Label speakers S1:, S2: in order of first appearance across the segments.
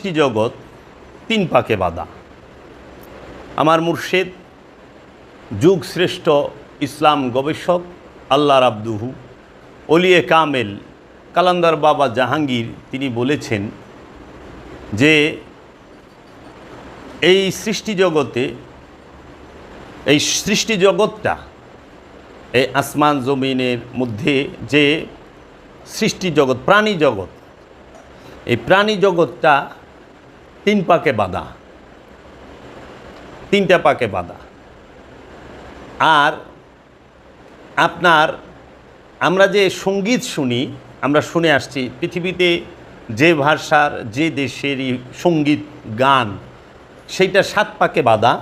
S1: সৃষ্টি জগৎ তিন পাকে বাঁধা। আমার মুর্শেদ, যুগ শ্রেষ্ঠ ইসলাম গবেষক আল্লাহ আব্দুহু অলিয়ে কামেল, কালান্দার বাবা জাহাঙ্গীর, তিনি বলেছেন যে এই সৃষ্টি জগতে, এই সৃষ্টি জগৎটা, এই আসমান জমিনের মধ্যে যে সৃষ্টি জগৎ, প্রাণী জগৎ, এই প্রাণী জগৎটা তিন পাকে বাঁধা। তিনটা পাকে বাঁধা। আর আপনার, আমরা যে সংগীত শুনি, আমরা শুনে আসছি, পৃথিবীতে যে ভাষার, যে দেশেরই সংগীত, গান, সেইটা সাত পাকে বাঁধা।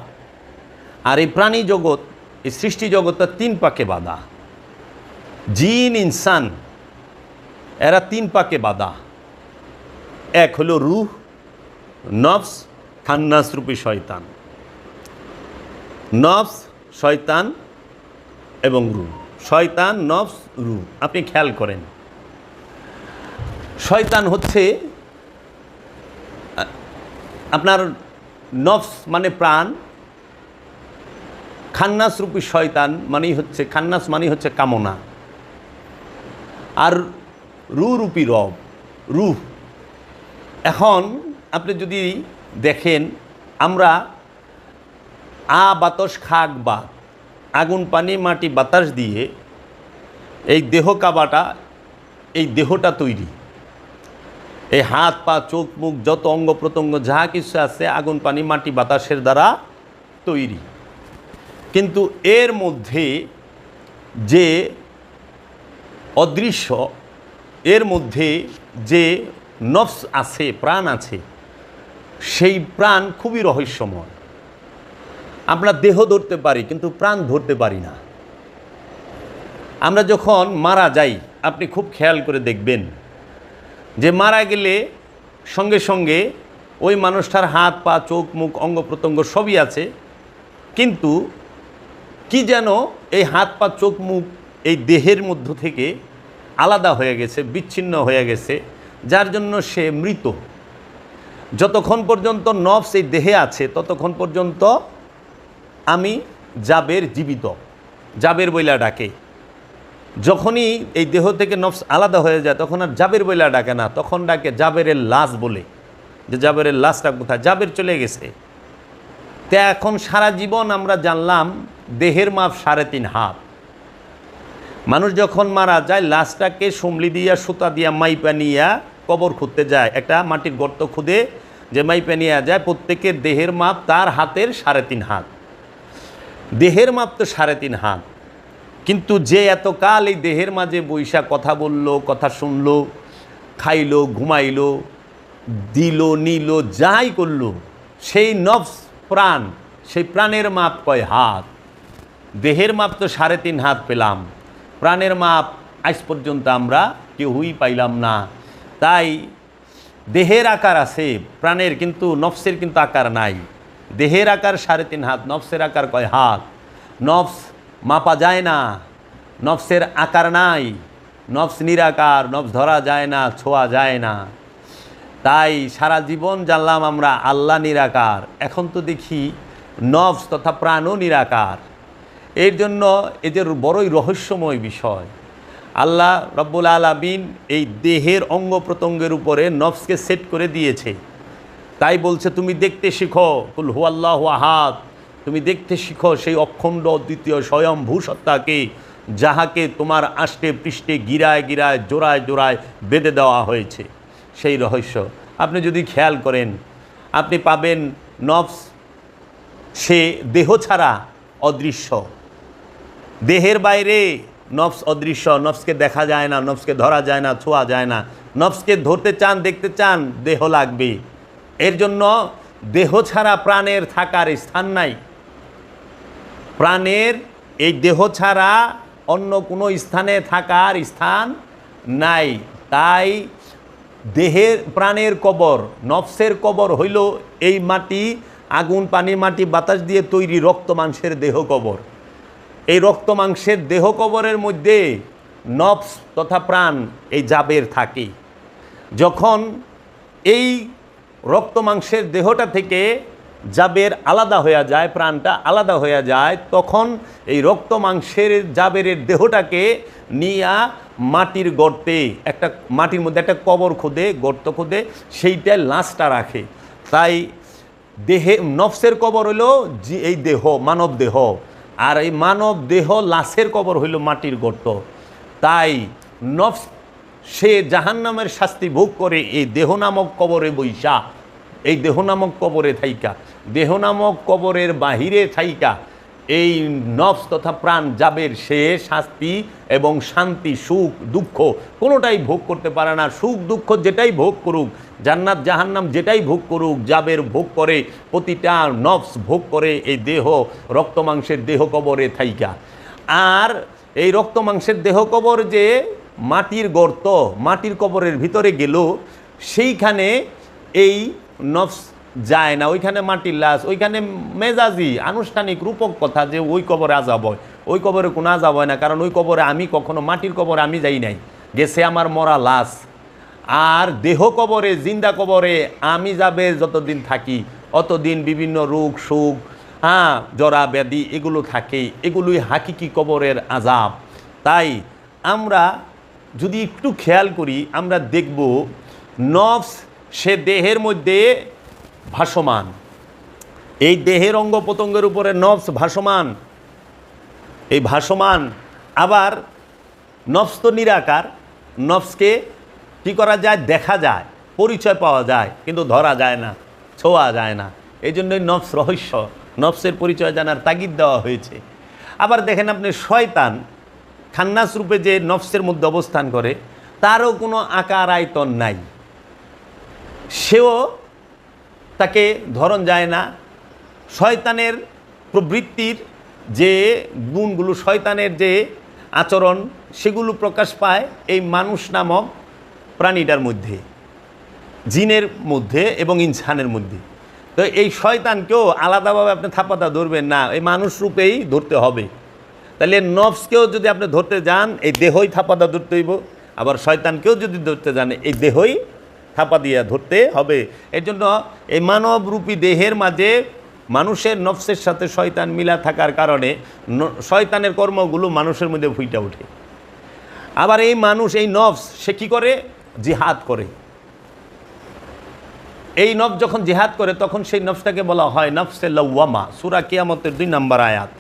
S1: আর এই প্রাণী জগৎ, এই সৃষ্টি জগৎটা তিন পাকে বাঁধা। জিন, ইনসান, এরা তিন পাকে বাঁধা। এক হলো রুহ নফস খান্নাস রূপী শয়তান। নফস শয়তান এবং রু শয়তান, নফস রু আপনি খেয়াল করেন। শয়তান হচ্ছে আপনার নফস মানে প্রাণ খান্নাস রূপী শয়তান মানেই হচ্ছে, খান্নাস মানেই হচ্ছে কামনা। আর রু রূপী রব, রূহ। এখন আপনি যদি দেখেন, আমরা আ বাতাস, খাক বা আগুন, পানি, মাটি, বাতাস দিয়ে এই দেহ কাবাটা, এই দেহটা তৈরি। এই হাত, পা, চোখ, মুখ, যত অঙ্গ প্রত্যঙ্গ, যা কিছু আছে, আগুন, পানি, মাটি, বাতাসের দ্বারা তৈরি। কিন্তু এর মধ্যে যে অদৃশ্য, এর মধ্যে যে নফস আছে, প্রাণ আছে সেই প্রাণ খুবই রহস্যময়। আমরা দেহ ধরতে পারি, কিন্তু প্রাণ ধরতে পারি না। আমরা যখন মারা যাই, আপনি খুব খেয়াল করে দেখবেন যে মারা গেলে সঙ্গে সঙ্গে ওই মানুষটার হাত, পা, চোখ, মুখ, অঙ্গ প্রত্যঙ্গ সবই আছে। কিন্তু কি যেন এই হাত, পা, চোখ, মুখ এই দেহের মধ্য থেকে আলাদা হয়ে গেছে, বিচ্ছিন্ন হয়ে গেছে, যার জন্য সে মৃত। যতক্ষণ পর্যন্ত নফস এই দেহে আছে, ততক্ষণ পর্যন্ত আমি জাবের জীবিত। জাবের বইলা ডাকে। যখনই এই দেহ থেকে নফস আলাদা হয়ে যায়, তখন আর জাবের বইলা ডাকে না, তখন ডাকে জাবেরের লাশ বলে। যে জাবেরের লাশটা কোথায়? জাবের চলে গেছে। তা এখন সারা জীবন আমরা জানলাম দেহের মাপ সাড়ে তিন হাত। মানুষ যখন মারা যায়, লাশটাকে সমলি দিয়া, সুতা দিয়া, মাইপা নিয়া কবর খুঁড়তে যায়। একটা মাটির গর্ত খুদে যে মাইপা নিয়ে যায়। প্রত্যেকের দেহের মাপ তার হাতের সাড়ে তিন হাত। দেহের মাপ তো সাড়ে তিন হাত। কিন্তু যে এতকাল এই দেহের মাঝে বৈশা কথা বলল, কথা শুনলো, খাইলো, ঘুমাইলো, দিল, নিল, যাই করল, সেই নফস প্রাণ, সেই প্রাণের মাপ কয় হাত? দেহের মাপ তো সাড়ে তিন হাত পেলাম। প্রাণের মাপ আজ পর্যন্ত আমরা কেউই পাইলাম না। তাই দেহের আকার আছে, প্রাণের কিন্তু, নফসের কিন্তু আকার নাই। দেহের আকার সাড়ে তিন হাত, নফসের আকার কয় হাত? নফস মাপা যায় না, নফসের আকার নাই। নফস নিরাকার, নফস ধরা যায় না, ছোঁয়া যায় না। তাই সারা জীবন জানলাম আমরা, আল্লাহ নিরাকার। এখন তো দেখি নফস তথা প্রাণও নিরাকার। এর জন্য এদের বড়ই রহস্যময় বিষয়। আল্লাহ রব্বুল আলমিন এই দেহের অঙ্গ প্রত্যঙ্গের উপরে নফসকে সেট করে দিয়েছে। তাই বলছে, তুমি দেখতে শিখো, কুল হু আল্লাহ আহাদ। তুমি দেখতে শিখো সেই অখণ্ড দ্বিতীয় স্বয়ম্ভূ সত্তাকে যাহাকে তোমার আষ্টে পৃষ্ঠে গিরায় গিরায় জোড়ায় জোড়ায় বেঁধে দেওয়া হয়েছে। সেই রহস্য। আপনি যদি খেয়াল করেন, আপনি পাবেন নফস, সে দেহ ছাড়া অদৃশ্য। দেহের বাইরে নফস অদৃশ্য, নফসকে দেখা যায় না, নফসকে ধরা যায় না, ছোঁয়া যায় না। নফসকে ধরতে চান, দেখতে চান, দেহ লাগবে। এর জন্য দেহ ছাড়া প্রাণের থাকার স্থান নাই। প্রাণের এই দেহ ছাড়া অন্য কোনো স্থানে থাকার স্থান নাই। তাই দেহের, প্রাণের কবর, নফসের কবর হইল এই মাটি, আগুন পানি মাটি, বাতাস দিয়ে তৈরি রক্ত মাংসের দেহ কবর। এই রক্ত মাংসের দেহ কবরের মধ্যে নফস তথা প্রাণ এই জাবের থাকে। যখন এই রক্ত মাংসের দেহটা থেকে জাবের আলাদা হয়ে যায়, প্রাণটা আলাদা হয়ে যায়, তখন এই রক্ত মাংসের জাবেরের দেহটাকে নিয়া মাটির গর্তে, একটা মাটির মধ্যে একটা কবর খোদে, গর্ত খোদে সেইটায় লাশটা রাখে। তাই দেহে, নফসের কবর হলো এই দেহ, মানব দেহ। আর এই মানব দেহ লাশের কবর হইল মাটির গর্ত। তাই নফস, সে জাহান্নামের শাস্তি ভোগ করে এই দেহ নামক কবরে বৈশা, এই দেহ নামক কবরে থাইকা, দেহ নামক কবরের বাহিরে থাইকা এই নফস তথা প্রাণ যাবের সে শাস্তি এবং শান্তি, সুখ, দুঃখ কোনোটাই ভোগ করতে পারে না। সুখ, দুঃখ যেটাই ভোগ করুক, জান্নাত, জাহান্নাম যেটাই ভোগ করুক, যাবের ভোগ করে, প্রতিটা নফস ভোগ করে এই দেহ, রক্ত মাংসের দেহ কবরে থাইকা। আর এই রক্ত মাংসের দেহ কবর যে মাটির গর্ত, মাটির কবরের ভিতরে গেল, সেইখানে এই নফস যায় না, ওইখানে মাটির লাশ, ওইখানে মেজাজি, আনুষ্ঠানিক, রূপক কথা যে ওই কবরে আজাব হয়। ওই কবরে কোনো আজাব হয় না, কারণ ওই কবরে আমি কখনো, মাটির কবরে আমি যাই নাই। গেছে আমার মরা লাশ। আর দেহ কবরে, জিন্দা কবরে আমি যাবে যতদিন থাকি, অতদিন বিভিন্ন রোগ, সুখ হ্যাঁ জরা, ব্যাধি, এগুলো থাকে, এগুলোই হাকিকি কবরের আজাব। তাই আমরা যদি একটু খেয়াল করি, আমরা দেখব নফস সে দেহের মধ্যে ভাসমান। এই দেহের অঙ্গ প্রত্যঙ্গের উপরে নফস ভাসমান। এই ভাসমান আবার নফস তো নিরাকার, নফসকে কী করা যায়? দেখা যায়, পরিচয় পাওয়া যায়, কিন্তু ধরা যায় না, ছোঁয়া যায় না। এই জন্যই নফস রহস্য, নফসের পরিচয় জানার তাগিদ দেওয়া হয়েছে। আবার দেখেন আপনি শয়তান খান্নাস রূপে যে নফসের মধ্যে অবস্থান করে, তারও কোনো আকার আয়তন নাই। সেও তাকে ধরন যায় না। শয়তানের প্রবৃত্তির যে গুণগুলো, শয়তানের যে আচরণ, সেগুলো প্রকাশ পায় এই মানুষ নামক প্রাণীটার মধ্যে, জিনের মধ্যে এবং ইনসানের মধ্যে। তো এই শয়তানকেও আলাদাভাবে আপনি থাপাতা ধরবেন না, এই মানুষ রূপেই ধরতে হবে। তাহলে নফসকেও যদি আপনি ধরতে যান, এই দেহই থাপাতা ধরতে হইব। আবার শয়তানকেও যদি ধরতে যান, এই দেহই থাপা দিয়া ধরতে হবে। এর জন্য এই মানবরূপী দেহের মাঝে মানুষের নফসের সাথে শয়তান মিলা থাকার কারণে শয়তানের কর্মগুলো মানুষের মধ্যে ফুইটা ওঠে। আবার এই মানুষ, এই নফস, সে কী করে? জিহাদ করে। এই নফ যখন জিহাদ করে, তখন সেই নফসটাকে বলা হয় নফসে লওয়ামা সুরা কিয়ামতের দুই নম্বর আয়াত।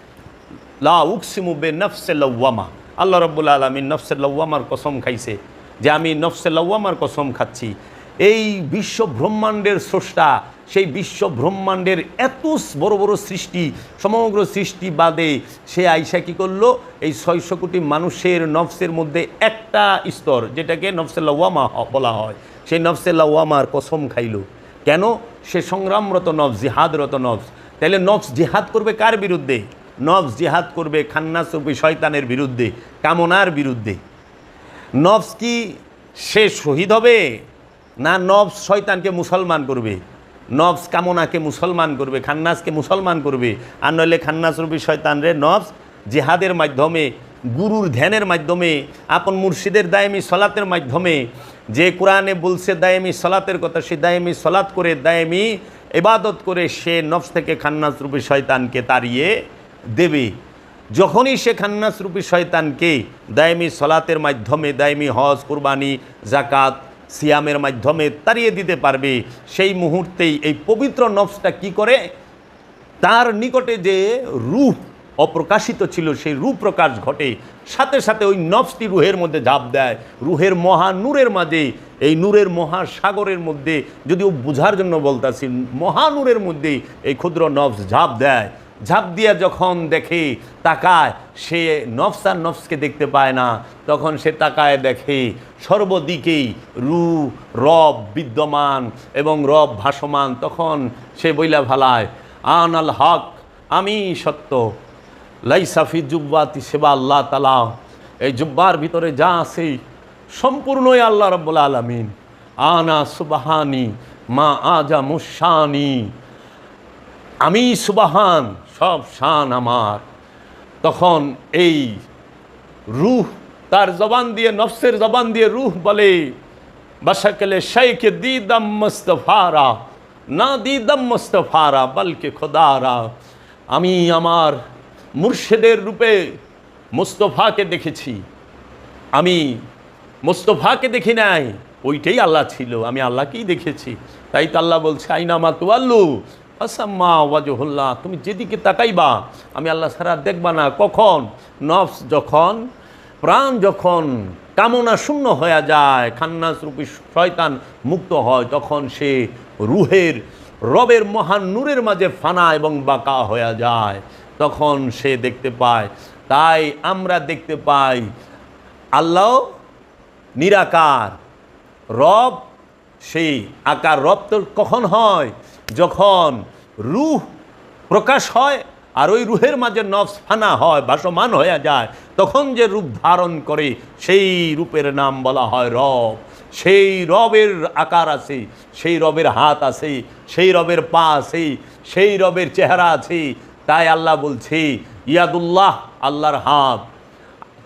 S1: লা উকসিমু বে নফসে লওয়ামা আল্লাহ রব্বুল আলমী নফসে লওয়ামার কসম খাইছে যে আমি নফসে লওয়ামার কসম খাচ্ছি। এই বিশ্ব ব্রহ্মাণ্ডের স্রষ্টা, সেই বিশ্ব ব্রহ্মাণ্ডের এত বড় বড় সৃষ্টি, সমগ্র সৃষ্টি বাদে সে আইসা কী করল? এই ছয়শো কোটি মানুষের নফসের মধ্যে একটা স্তর, যেটাকে নফসে লওয়ামা বলা হয়। সেই নফসে লওয়ামার কসম খাইলো। কেন? সে সংগ্রামরত নফস, জিহাদরত নফস। তাহলে নফস জিহাদ করবে কার বিরুদ্ধে? নফস জিহাদ করবে খান্নাসরূপী শয়তানের বিরুদ্ধে, কামনার বিরুদ্ধে। নফস কি সে শহীদ হবে? না নবস শয়তানকে মুসলমান করবে নফস কামনাকে মুসলমান করবে, খান্নাসকে মুসলমান করবে, আর নইলে খান্নাসরূপী শয়তানরে নফস জিহাদের মাধ্যমে, গুরুর ধ্যানের মাধ্যমে, আপন মুর্শিদের দায়েমি সলাতের মাধ্যমে, যে কোরআনে বলছে দায়েমি সলাতের কথা, সে দায়েমি সলাত করে, দায়েমি এবাদত করে সে নফস থেকে খান্নাসরূপী শয়তানকে তাড়িয়ে দেবে। যখনই সে খান্নাসরূপী শয়তানকে দায়মি সলাতের মাধ্যমে, দায়মি হজ, কুরবানি জাকাত সিয়ামের মাধ্যমে তাড়িয়ে দিতে পারবে। সেই মুহূর্তেই এই পবিত্র নফসটা কি করে? তার নিকটে যে রূপ অপ্রকাশিত ছিল, সেই রূপ প্রকাশ ঘটে। সাথে সাথে ওই নফসটি রুহের মধ্যে ঝাঁপ দেয়। রুহের মহা নূরের মাঝে, এই নূরের মহাসাগরের মধ্যে, যদিও বোঝার জন্য বলতাছি মহানূরের মধ্যে এই ক্ষুদ্র নফস ঝাঁপ দেয়। ঝাঁপ দিয়া যখন দেখে তাকায়, সে নফস আর নফসকে দেখতে পায় না। তখন সে তাকায় দেখে সর্বদিকেই রু, রব বিদ্যমান এবং রব ভাসমান। তখন সে বইলা ভালায় আন আল হক, আমি সত্য। লাইসাফি জুব্বাতি সেবা আল্লাহ তালা এই জুব্বার ভিতরে যা আছে, সম্পূর্ণই আল্লাহ রব্বুল আলমিন। আনা সুবাহানি মা আজা মুসানি আমি সুবাহান সব শান আমার। তখন এই রুহ তার জবান দিয়ে, নফসের জবান দিয়ে রুহ বলে বাসাকেলে শেখ দিদাম মুস্তফারা, না দিদম মোস্তফারা, বলকে খোদারা। আমি আমার মুর্শেদের রূপে মুস্তফাকে দেখেছি। আমি মোস্তফাকে দেখি নাই, ওইটাই আল্লাহ ছিল, আমি আল্লাহকেই দেখেছি। তাই তো আল্লাহ বলছে আইনামা তুয়াল্লু আসাম্মা ওয়াজহুল্লাহ, তুমি যেদিকে তাকাইবা, আমি আল্লাহ সারা দেখবা না। কখন? নফস যখন, প্রাণ যখন কামনা শূন্য হয়ে যায় খান্নাস রূপী শয়তান মুক্ত হয়, তখন সে রুহের, রবের মহান নূরের মাঝে ফানা এবং বাঁকা হয়ে যায়। তখন সে দেখতে পায়, তাই আমরা দেখতে পাই, আল্লাহ নিরাকার। রব, সেই আকার রব তো কখন হয়? যখন রুহ প্রকাশ হয় আর ওই রুহের মাঝে নফস ফানা হয়, ভাসমান হয়ে যায়, তখন যে রূপ ধারণ করে, সেই রূপের নাম বলা হয় রব। সেই রবের আকার আছে, সেই রবের হাত আছে, সেই রবের পা আছে, সেই রবের চেহারা আছে। তাই আল্লাহ বলছে, ইয়াদুল্লাহ, আল্লাহর হাত।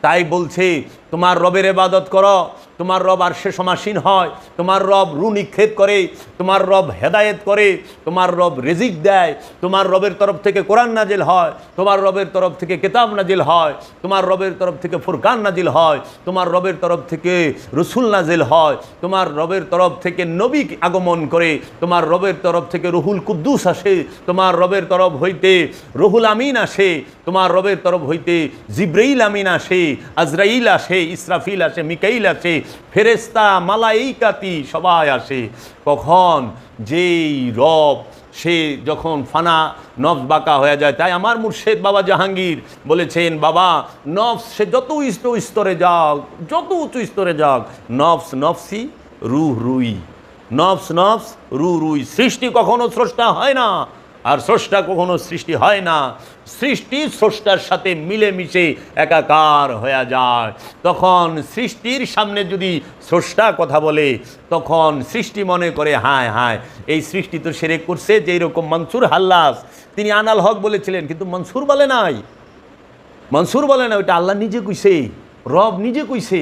S1: তাই বলছে তোমার রবের এবাদত করো, তোমার রব আর সে সমাসীন হয়, তোমার রব রু নিক্ষেপ করে, তোমার রব হেদায়েত করে, তোমার রব রেজিক দেয়, তোমার রবের তরফ থেকে কোরআন নাজিল হয়, তোমার রবের তরফ থেকে কেতাব নাজিল হয়, তোমার রবের তরফ থেকে ফুরকান নাজিল হয়, তোমার রবের তরফ থেকে রসুল নাজিল হয়, তোমার রবের তরফ থেকে নবী আগমন করে, তোমার রবের তরফ থেকে রহুল কুদ্দুস আসে, তোমার রবের তরফ হইতে রহুল আমিন আসে, তোমার রবের তরফ হইতে জিব্রাইল আমিন আসে, আজরাইল আসে ইসরাফিল আসে, মিকাইল আসে ফেরেস্তা মালাইকাতি সবাই আসে। কখন? যেই রব, সে যখন ফানা নফস বাঁকা হয়ে যায়, তাই আমার মুর্শেদ বাবা জাহাঙ্গীর বলেছেন, বাবা, নফস, সে যত উচ্চ স্তরে যাক, যত উঁচু স্তরে যাক, নফস নফসি রুহ রুই। নফস নফস রু রুই। সৃষ্টি কখনো স্রষ্টা হয় না, আর স্রষ্টা কখনো সৃষ্টি হয় না। সৃষ্টি স্রষ্টার সাথে মিলেমিশে একাকার হয়ে যায়। তখন সৃষ্টির সামনে যদি স্রষ্টা কথা বলে, তখন সৃষ্টি মনে করে, হায় হায়, এই সৃষ্টি তো সেরে করছে যে এরকম মনসুর হাল্লাস। তিনি আনাল হক বলেছিলেন, কিন্তু মনসুর বলে নাই। মনসুর বলে না ওইটা আল্লাহ নিজে কইছে, রব নিজে কইছে,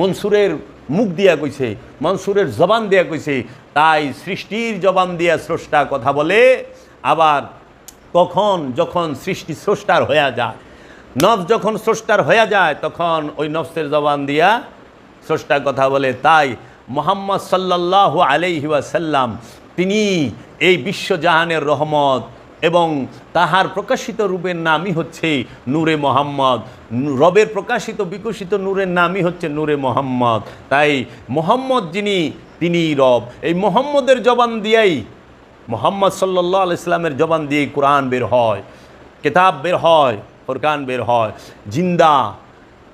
S1: মনসুরের মুখ দিয়া কইছে, মনসুরের জবান দিয়া কইছে। তাই সৃষ্টির জবান দিয়া স্রষ্টা কথা বলে, আবার কখন যখন সৃষ্টি স্রষ্টার হয়ে যায়। নফ যখন স্রষ্টার হয়ে যায়, তখন ওই নফসের জবান দিয়া স্রষ্টা কথা বলে, তাই মোহাম্মদ সাল্লাহ ওয়াসাল্লাম, তিনি এই বিশ্বজাহানের রহমত এবং তাহার প্রকাশিত রূপের নামই হচ্ছে নূরে মোহাম্মদ। রবের প্রকাশিত, বিকশিত নূরের নামই হচ্ছে নূরে মোহাম্মদ। তাই মোহাম্মদ যিনি তিনি রব। এই মোহাম্মদের জবান দিয়াই মোহাম্মদ সাল্লাহ ইসলামের জবান দিয়ে কোরআন বের হয়, কেতাব বের হয়, ফোরকান বের হয়, জিন্দা।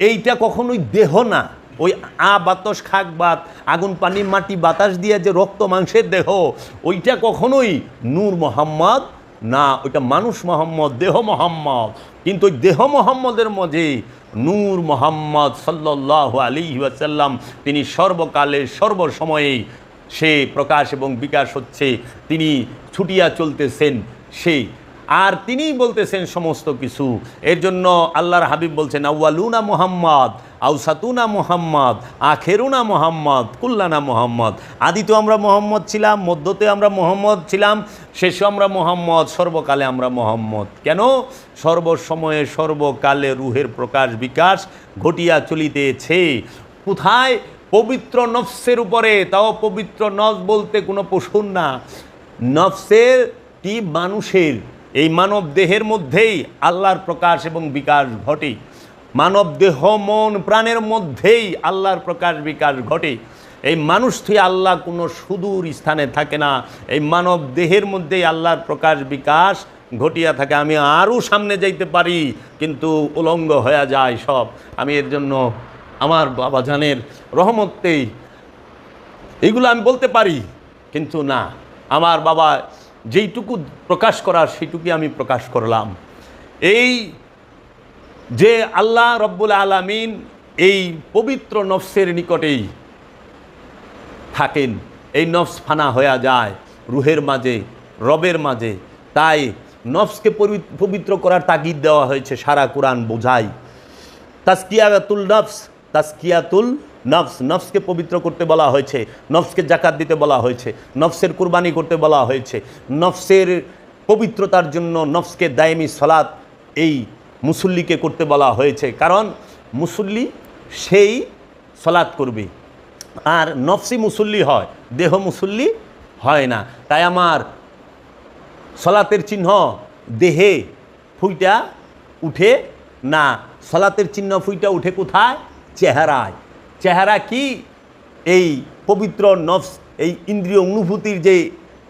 S1: এইটা কখনোই দেহ না। ওই আ বাতাস, খাক বাত, আগুন, পানি, মাটি, বাতাস দিয়ে যে রক্ত, মাংসের দেহ, ওইটা কখনোই নূর মোহাম্মদ না। ওইটা মানুষ মোহাম্মদ, দেহ মোহাম্মদ। কিন্তু ওই দেহ মোহাম্মদের মধ্যে নূর মোহাম্মদ সাল্লাহ আলী ওয়াসাল্লাম, তিনি সর্বকালে সর্বসময়েই সে প্রকাশ এবং বিকাশ হচ্ছে তিনি ছুটিয়া চলতেছেন সেই আর তিনিই বলতেছেন সমস্ত কিছু। এর জন্য আল্লাহর হাবিব বলছেন আউ্বালুনা মোহাম্মদ, আউসাতুনা মোহাম্মদ, আখেরুনা মোহাম্মদ, কুল্লানা মোহাম্মদ। আদিতে আমরা মোহাম্মদ ছিলাম, মধ্যতে আমরা মোহাম্মদ ছিলাম, শেষে আমরা মোহাম্মদ, সর্বকালে আমরা মোহাম্মদ। কেন? সর্বসময়ে সর্বকালে রুহের প্রকাশ, বিকাশ ঘটিয়া চলিতেছে। কোথায়? পবিত্র নফসের উপরে, তাও পবিত্র নফস বলতে কোনো পশুর না। নফসের টি মানুষের, এই মানব দেহের মধ্যেই আল্লাহর প্রকাশ এবং বিকাশ ঘটে। মানব দেহ, মন, প্রাণের মধ্যেই আল্লাহর প্রকাশ, বিকাশ ঘটে। এই মানুষ থেকে আল্লাহ কোনো সুদূর স্থানে থাকে না। এই মানব দেহের মধ্যেই আল্লাহর প্রকাশ, বিকাশ ঘটিয়া থাকে। আমি আরও সামনে যাইতে পারি, কিন্তু উলঙ্গ হয়ে যায় সব। আমি এর জন্য আমার বাবা জানের রহমতেই এইগুলো আমি বলতে পারি, কিন্তু না। আমার বাবা যেইটুকু প্রকাশ করার সেইটুকুই আমি প্রকাশ করলাম। এই যে আল্লাহ রব্বুল আলামিন এই পবিত্র নফসের নিকটেই থাকেন, এই নফস ফানা হয়ে যায় রুহের মাঝে, রবের মাঝে। তাই নফসকে পবিত্র করার তাগিদ দেওয়া হয়েছে সারা কোরআন বোঝাই। তাস্কিয়াতুল নফস তাস্কিয়াতুল নফস, নফসকে পবিত্র করতে বলা হয়েছে, নফসকে জাকাত দিতে বলা হয়েছে, নফসের কুরবানি করতে বলা হয়েছে, নফসের পবিত্রতার জন্য নফসকে দায়েমি সলাৎ এই মুসল্লিকে করতে বলা হয়েছে, কারণ মুসল্লি সেই সলাৎ করবে, আর নফসি মুসল্লি হয়, দেহ মুসল্লি হয় না, তাই আমার সলাতের চিহ্ন দেহে ফুইটা উঠে না, সলাতের চিহ্ন ফুইটা উঠে কোথায়? চেহারায় চেহারা কি? এই পবিত্র নফস, এই ইন্দ্রিয় অনুভূতির যে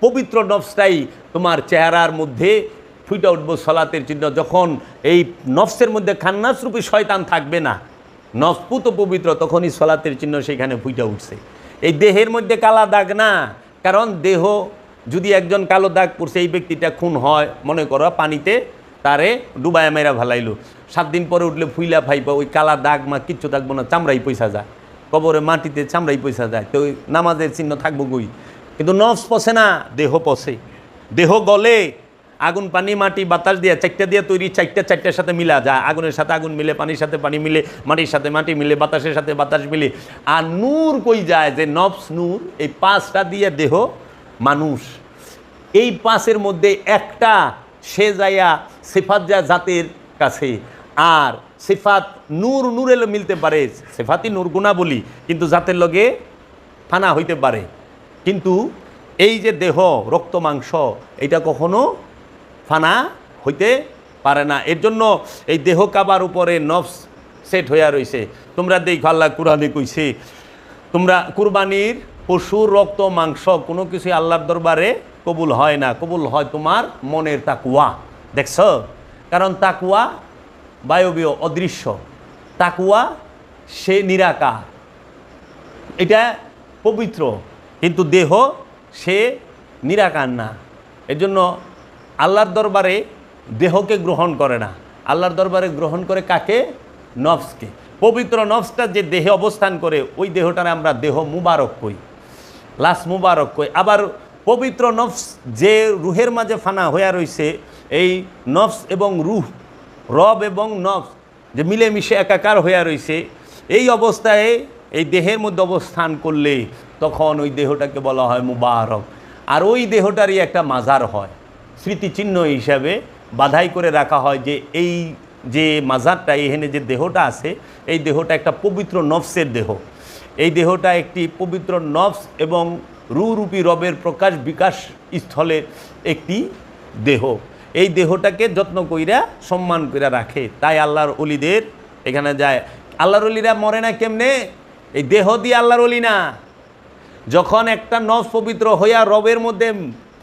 S1: পবিত্র নফসটাই তোমার চেহারার মধ্যে ফুইটা উঠবো সলাতের চিহ্ন। যখন এই নফসের মধ্যে খান্নাসরূপী শয়তান থাকবে না, নফপুত পবিত্র, তখনই সলাতের চিহ্ন সেখানে ফুইটা উঠছে। এই দেহের মধ্যে কালা দাগ না, কারণ দেহ যদি একজন কালো দাগ পড়ছে, এই ব্যক্তিটা খুন হয়। মনে করো পানিতে তারে ডুবায় মেরা ভালাইলো সাত দিন পরে উঠলে ফুইলা ফাইবা, ওই কালা দাগ মা কিচ্ছু থাকব না, চামড়াই পয়সা যায়। কবরে মাটিতে চামড়াই পয়সা যায়, তো নামাজের চিহ্ন থাকব গই কিন্তু নফস পসে না, দেহ পসে। দেহ গলে, আগুন, পানি, মাটি, বাতাস দিয়ে, চারটা দিয়ে তৈরি, চারটা, চারটার সাথে মিলা যায়। আগুনের সাথে আগুন মিলে, পানির সাথে পানি মিলে, মাটির সাথে মাটি মিলে, বাতাসের সাথে বাতাস মিলে। আর নূর কই যায় যে নফস নূর, এই পাঁচটা দিয়ে দেহ মানুষ। এই পাঁচের মধ্যে একটা সে যাইয়া সেফাত যা জাতের কাছে। আর সেফাত নূর নূরে মিলতে পারে। সেফাতি নূর গুণা বলি কিন্তু জাতের লগে ফানা হইতে পারে। কিন্তু এই যে দেহ, রক্ত, মাংস, এটা কখনো ফানা হইতে পারে না। এর জন্য এই দেহ কাবার উপরে নফস সেট হইয়া রইছে। তোমরা দেখো আল্লাহ কুরআনে কইছে, তোমরা কুরবানির পশুর রক্ত, মাংস কোনো কিছু আল্লাহর দরবারে কবুল হয় না। কবুল হয় তোমার মনের তাকুয়া দেখছ? কারণ তাকুয়া বায়বীয়, অদৃশ্য। তাকুয়া, সে নিরাকার। এটা পবিত্র, কিন্তু দেহ, সে নিরাকার না। এর জন্য আল্লাহর দরবারে দেহকে গ্রহণ করে না। আল্লাহর দরবারে গ্রহণ করে কাকে? নফসকে। পবিত্র নফসটা যে দেহে অবস্থান করে, ওই দেহটারে আমরা দেহ মুবারক কই, লাশ মুবারক কই। আবার পবিত্র নফস যে রুহের মাঝে ফানা হইয়া রইছে, এই নফস এবং রুহ রব এবং নফস যে মিলেমিশে একাকার হইয়া রইছে, এই অবস্থায়, এই দেহের মধ্যে অবস্থান করলে তখন ওই দেহটাকে বলা হয় মুবারক। আর ওই দেহটারই একটা মাজার হয়। স্মৃতিচিহ্ন হিসাবে বাধাই করে রাখা হয় যে এই যে মাজারটা, এখানে যে দেহটা আছে, এই দেহটা একটা পবিত্র নফসের দেহ। এই দেহটা একটি পবিত্র নফস এবং রুরূপী রবের প্রকাশ বিকাশ স্থলের একটি দেহ। এই দেহটাকে যত্ন কইরা, সম্মান কইরা রাখে। তাই আল্লাহর অলিদের এখানে যায়। আল্লাহর অলিরা মরে না কেমনে? এই দেহ দিয়ে আল্লাহর অলি না। যখন একটা নফস পবিত্র হইয়া রবের মধ্যে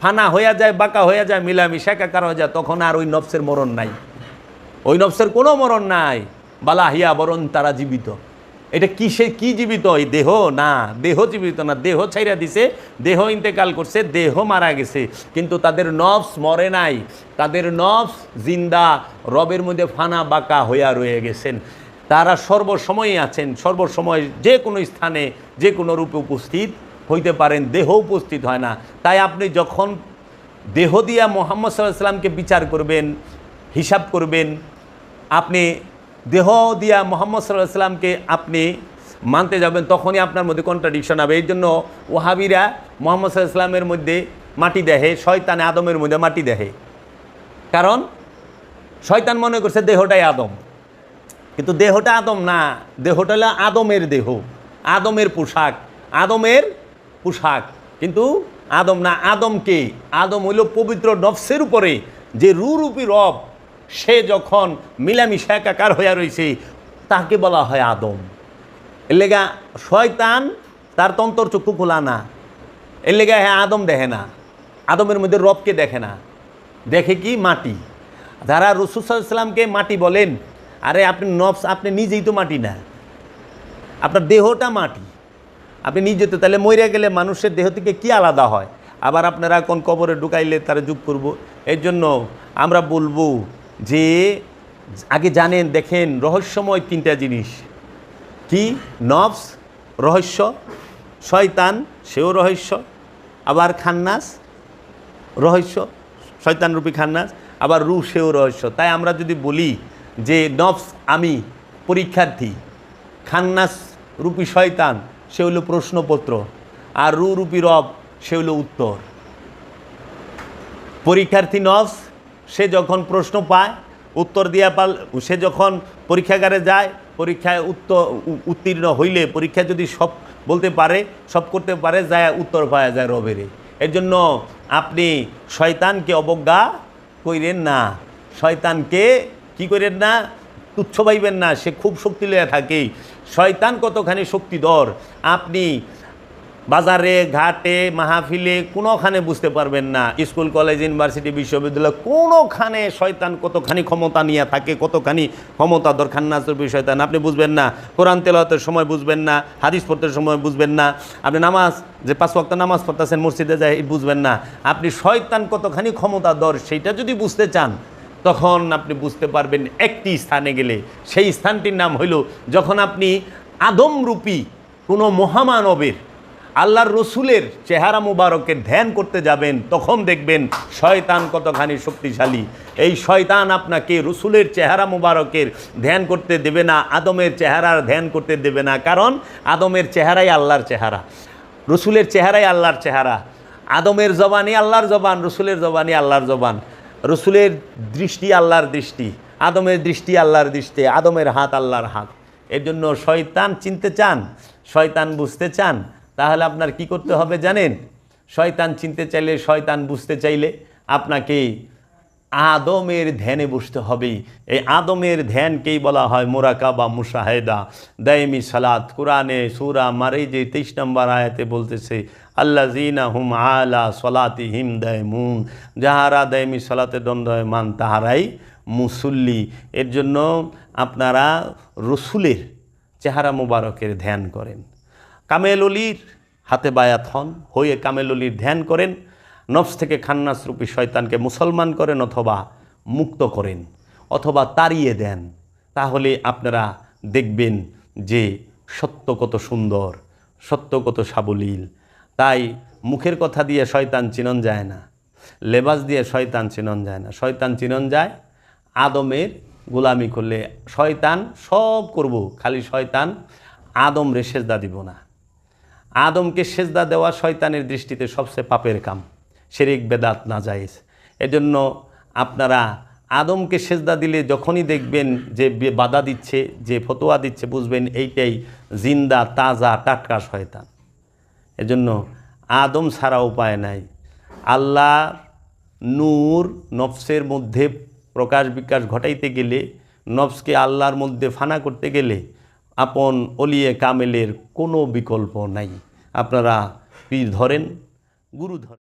S1: ফানা হইয়া যায়, বাঁকা হইয়া যায় মিলামিশা একাকার হয়ে যায়, তখন আর ওই নফসের মরণ নাই। ওই নফসের কোনো মরণ নাই। বালা হিয়া বরণ তারা জীবিত। এটা কিসে কি জীবিত? এই দেহ? না, দেহ জীবিত না। দেহ ছাইরা দিছে, দেহ ইন্তেকাল করছে, দেহ মারা গেছে। কিন্তু তাদের নফস মরে নাই। তাদের নফস জিন্দা, রবের মধ্যে ফানা বাঁকা হইয়া রয়ে গেছেন। তারা সর্বসময়ই আছেন। সর্বসময় যে কোনো স্থানে, যে কোনো রূপে উপস্থিত হইতে পারেন। দেহ উপস্থিত হয় না। তাই আপনি যখন দেহ দিয়া মোহাম্মদ সাল্লাহ সাল্লামকে বিচার করবেন, হিসাব করবেন, আপনি দেহ দিয়া মোহাম্মদ সাল্লাহ সাল্লামকে আপনি মানতে যাবেন, তখনই আপনার মধ্যে কন্ট্রাডিকশন হবে। এই জন্য ওহাবিরা মোহাম্মদ সাল্লাহ সাল্লামের মধ্যে মাটি দেহে, শয়তানে আদমের মধ্যে মাটি দেহে। কারণ শয়তান মনে করছে দেহটাই আদম। কিন্তু দেহটা আদম না, দেহটা হলো আদমের দেহ, আদমের পোশাক আদমের পোশাক। কিন্তু আদম না, আদমকে, আদম হইল পবিত্র নফসের উপরে যে রুরূপী রব সে যখন মিলামিশা একাকার হইয়া রয়েছে তাকে বলা হয় আদম। এর লেগা শয়তান তার তন্তর চক্ষু খোলা না। এর লেগা হ্যাঁ আদম দেখে না। আদমের মধ্যে রবকে দেখে না। দেখে কি? মাটি। যারা রসুসাল্লামকে মাটি বলেন, আরে আপনি নফস, আপনি নিজেই তো মাটি না। আপনার দেহটা মাটি। আপনি নিজে তো তাহলে মরে গেলে মানুষের দেহ থেকে কি আলাদা হয়? আবার আপনারা কোন কবরে ঢুকাইলে তারা যুগ করব? এর জন্য আমরা বলব যে আগে জানেন, দেখেন, রহস্যময় তিনটা জিনিস। কি? নফস, রহস্য, শয়তান, সেও রহস্য, আবার খান্নাস, রহস্য, শয়তানরূপী খান্নাস, আবার রু সেও রহস্য। তাই আমরা যদি বলি যে নফস আমি, পরীক্ষার্থী, খান্নাস রূপী শয়তান, সে হলো প্রশ্নপত্র, আর রু রূপী রব, সে হলো উত্তর। পরীক্ষার্থী নফস সে যখন প্রশ্ন পায়, উত্তর দিয়া পাল, সে যখন পরীক্ষাগারে যায়, পরীক্ষায় উত্তর উত্তীর্ণ হইলে পরীক্ষা যদি সব বলতে পারে, সব করতে পারে, যায় উত্তর পাওয়া যায় রবেরে এর জন্য আপনি শয়তানকে অবজ্ঞা কইরেন না। শয়তানকে কি করেন না? তুচ্ছ পাইবেন না, সে খুব শক্তি লইয়া থাকে। শয়তান কতখানি শক্তিধর, আপনি বাজারে, ঘাটে, মাহফিলে কোনোখানে বুঝতে পারবেন না। স্কুল, কলেজ, ইউনিভার্সিটি, বিশ্ববিদ্যালয় কোনোখানে শয়তান কতখানি ক্ষমতা নিয়ে থাকে, কতখানি ক্ষমতা দরকার নাচরবি শয়তান, আপনি বুঝবেন না। কোরআন তেলাওয়াতের সময় বুঝবেন না, হাদিস পড়তে সময় বুঝবেন না। আপনি নামাজ, যে পাঁচ ওয়াক্ত নামাজ পড়তেছেন, মসজিদে যায় বুঝবেন না। আপনি শয়তান কতখানি ক্ষমতা দর, সেইটা যদি বুঝতে চান, তখন আপনি বুঝতে পারবেন একটি স্থানে গেলে। সেই স্থানটির নাম হইল, যখন আপনি আদমরূপী কোনো মহামানবের আল্লাহর রসুলের চেহারা মুবারকের ধ্যান করতে যাবেন, তখন দেখবেন শয়তান কতখানি শক্তিশালী। এই শয়তান আপনাকে রসুলের চেহারা মুবারকের ধ্যান করতে দেবে না, আদমের চেহারার ধ্যান করতে দেবে না। কারণ আদমের চেহারাই আল্লাহর চেহারা। রসুলের চেহারাই আল্লাহর চেহারা। আদমের জবানই আল্লাহর জবান, রসুলের জবানি আল্লাহর জবান। রসুলের দৃষ্টি আল্লাহর দৃষ্টি, আদমের দৃষ্টি আল্লাহর দৃষ্টি, আদমের হাত আল্লাহর হাত। এর জন্য শয়তান চিনতে চান, শয়তান বুঝতে চান তাহলে আপনার কি করতে হবে জানেন? শয়তান চিনতে চাইলে শয়তান বুঝতে চাইলে আপনাকে আদমের ধ্যানে বসতে হবে। এই আদমের ধ্যানকেই বলা হয় মোরাকা বা মুশাহেদা। দায়মি সালাত, কোরআনে সুরা মারে যে তেইশ নম্বর আয়াতে বলতেছে আল্লা জিনা হুম আলা সলাতি হিম দায়মুন। যাহারা দায়মি সলাতে দণ্ডয়মান, তাহারাই মুসল্লি। এর জন্য আপনারা রসুলের চেহারা মুবারকের ধ্যান করেন। কামেল অলির হাতে বায়াত হন, হয়ে কামেল অলির ধ্যান করেন, নফস থেকে খান্নাসরূপী শয়তানকে মুসলমান করেন অথবা মুক্ত করেন, অথবা তাড়িয়ে দেন। তাহলে আপনারা দেখবেন যে সত্য কত সুন্দর, সত্য কত সাবলীল। তাই মুখের কথা দিয়ে শয়তান চিনন যায় না, লেবাস দিয়ে শয়তান চিনন যায় না। শয়তান চিনন যায়, আদমের গোলামি করলে শয়তান সব করব, খালি শয়তান আদম রে সেজদা দিব না। আদমকে সেজদা দেওয়া শয়তানের দৃষ্টিতে সবচেয়ে পাপের কাম। শেরিক, বেদাত না যায়জ এজন্য আপনারা আদমকে সেজদা দিলে যখনই দেখবেন যে বাধা দিচ্ছে, যে ফতোয়া দিচ্ছে, বুঝবেন এইটাই জিন্দা, তাজা, টাটকা শয়তান। এজন্য আদম ছাড়া উপায় নাই। আল্লাহ নূর নফসের মধ্যে প্রকাশ বিকাশ ঘটাইতে গেলে, নফসকে আল্লাহর মধ্যে ফানা করতে গেলে আপন অলিয়ে কামেলের কোনো বিকল্প নাই। আপনারা পীর ধরেন গুরু ধরেন।